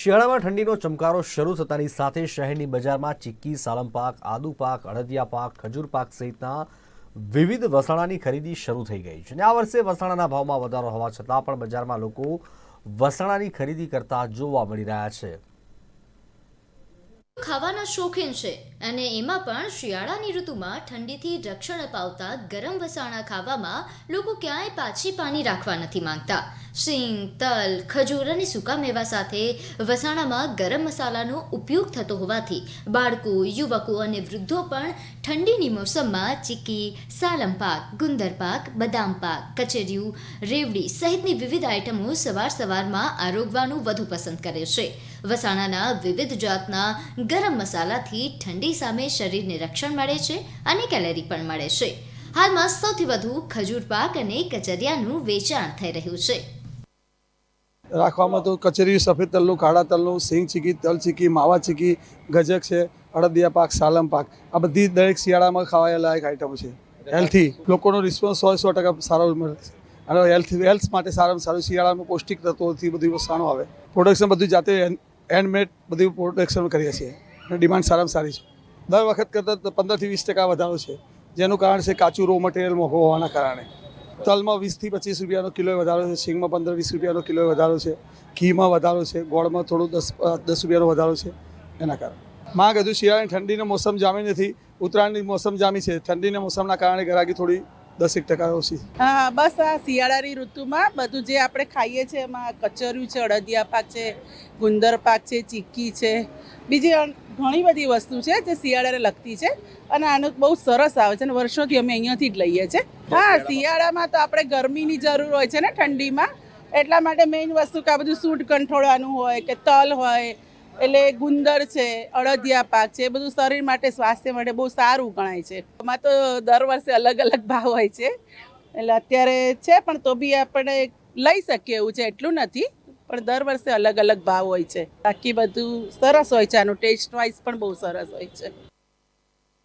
શિયાળામાં ઠંડીનો ચમકારો શરૂ થતાની સાથે શહેરની બજારમાં ચીક્કી, સાલમ પાક, આદુ પાક, અડદિયા પાક, ખજૂર પાક સહિતના વિવિધ વસાણાની ખરીદી શરૂ થઈ ગઈ છે. અને આ વર્ષે વસાણાના ભાવમાં વધારો હોવા છતાં પણ બજારમાં લોકો વસાણાની ખરીદી કરતા જોવા મળી રહ્યા છે. ખાવાના શોખીન છે અને એમાં પણ શિયાળાની ઋતુમાં ઠંડીથી રક્ષણ અપાવતા ગરમ વસાણા ખાવામાં લોકો ક્યાંય પાછી પાની રાખવા નથી માંગતા. સિંગ, તલ, ખજૂર અને સૂકા મેવા સાથે વસાણામાં ગરમ મસાલાનો ઉપયોગ થતો હોવાથી બાળકો, યુવકો અને વૃદ્ધો પણ ઠંડીની મોસમમાં ચીકી, સાલમ પાક, ગુંદર પાક, બદામ પાક કચેરિયું રેવડી સહિતની વિવિધ આઇટમો સવાર સવારમાં આરોગવાનું વધુ પસંદ કરે છે. વસાણાના વિવિધ જાતના ગરમ મસાલાથી ઠંડી સામે શરીરને રક્ષણ મળે છે અને કેલરી પણ મળે છે. હાલમાં સૌથી વધુ ખજૂર પાક અને કચરિયાનું વેચાણ થઈ રહ્યું છે. રાખવામાં તો કચેરી સફેદ તલનું, કાળા તલનું, સિંગ ચીકી, તલ ચીકી, માવા ચીકી, ગજક છે, અડદિયા પાક, સાલમ પાક. આ બધી દરેક શિયાળામાં ખાવાય લાયક આઈટમો છે. હેલ્થી લોકોનો રિસ્પોન્સ સો સો ટકા સારો મળે અને હેલ્થ હેલ્થ માટે સારામાં સારું શિયાળામાં પૌષ્ટિક તત્વોથી બધું વસાણો આવે. પ્રોડક્શન બધું જાતે હેન્ડમેડ બધું પ્રોડક્શન કરીએ છીએ. અને ડિમાન્ડ સારામાં સારી છે. દર વખત કરતાં પંદરથી વીસ ટકા વધારો છે. જેનું કારણ છે કાચું રો મટીરિયલ મોંઘો હોવાના કારણે. તલમાં વીસથી પચીસ રૂપિયાનો કિલો વધારો છે સિંગમાં પંદર વીસ રૂપિયાનો કિલો વધારો છે, ઘીમાં વધારો છે, ગોળમાં થોડું દસ દસ રૂપિયાનો વધારો છે, એના કારણે. માંગ હજુ શિયાળાની ઠંડીનો મોસમ જામી નથી, ઉત્તરાયણની મોસમ જામી છે, ઠંડીના મોસમના કારણે ગ્રાહકી થોડી દસેક ટકા ઓછી. હા, બસ આ શિયાળાની ઋતુમાં બધું જે આપણે ખાઈએ છીએ, એમાં કચરિયું છે, અડદિયા પાક છે, ગુંદર પાક છે, ચીક્કી છે, બીજી ઘણી બધી વસ્તુ છે જે શિયાળાને લગતી છે અને આનું બહુ સરસ આવે છે અને વર્ષોથી અમે અહીંયાથી જ લઈએ છીએ. હા શિયાળામાં. તો આપણે ગરમીની જરૂર હોય છે ને ઠંડીમાં. એટલા માટે મેઇન વસ્તુ કે આ બધું સૂટ કંઠોળવાનું હોય કે તલ હોય એટલે ગુંદર છે અડદિયા પાક છે એ બધું શરીર માટે સ્વાસ્થ્ય માટે બહુ સારું ગણાય છે. એમાં તો દર વર્ષે અલગ અલગ ભાવ હોય છે. એટલે અત્યારે છે પણ તો બી આપણે લઈ શકીએ એવું છે એટલું નથી. પણ દર વર્ષે અલગ અલગ ભાવ હોય છે. બાકી બધું સરસ હોય છે. આનું ટેસ્ટ વાઇઝ પણ બહુ સરસ હોય છે.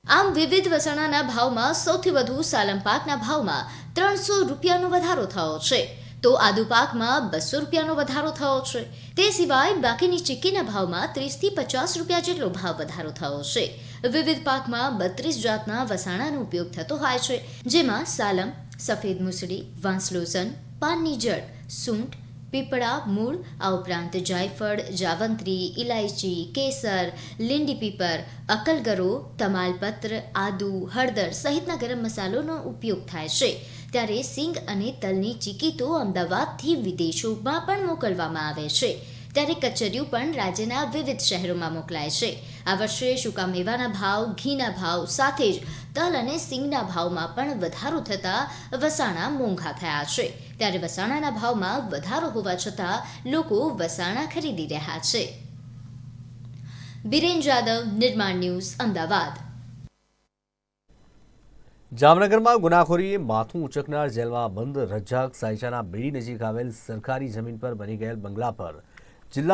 આમ વિવિધ વસાણાના ભાવમાં સૌથી વધુ સાલમ પાકના ભાવમાં ત્રણસો રૂપિયાનો વધારો થયો છે. તો આદુ પાકમાં બસો રૂપિયાનો વધારો થયો છે. તે સિવાય બાકીની ચીક્કીના ભાવમાં ત્રીસથી પચાસ રૂપિયા જેટલો ભાવ વધારો થયો છે. વિવિધ પાકમાં બત્રીસ જાતના વસાણાનો ઉપયોગ થતો હોય છે. જેમાં સાલમ, સફેદ મુસળી, વાંસલોસન, પાનની જડ, સૂંઠ પીપળા, મૂળ, આ ઉપરાંત જાયફળ, જાવંત્રી ઇલાયચી કેસર, લીંડી પીપર, અકલગરો, તમાલપત્ર, આદુ, હળદર સહિતના ગરમ મસાલોનો ઉપયોગ થાય છે. ત્યારે સિંગ અને તલની ચીકી તો અમદાવાદથી વિદેશોમાં પણ મોકલવામાં આવે છે. ત્યારે કચરિયું પણ રાજ્યના વિવિધ શહેરોમાં મોકલાય છે. આ વર્ષે સૂકા મેવાના ભાવ, ઘીના ભાવ સાથે જ તલ અને સિંગના ભાવમાં પણ વધારો થતાં વસાણા મોંઘા થયા છે. ત્યારે વસાણાના ભાવમાં વધારો હોવા છતાં લોકો વસાણા ખરીદી રહ્યા છે. બિરેન જાદવ, નિર્માણ ન્યૂઝ, અમદાવાદ. જામનગરમાં ગુનાખોરીએ માથું ઉચકનાર જેલમાં બંધ રજાક સાયચાના બેડી નજીક આવેલ સરકારી જમીન પર બની ગયેલ બંગલા પર జిల్లా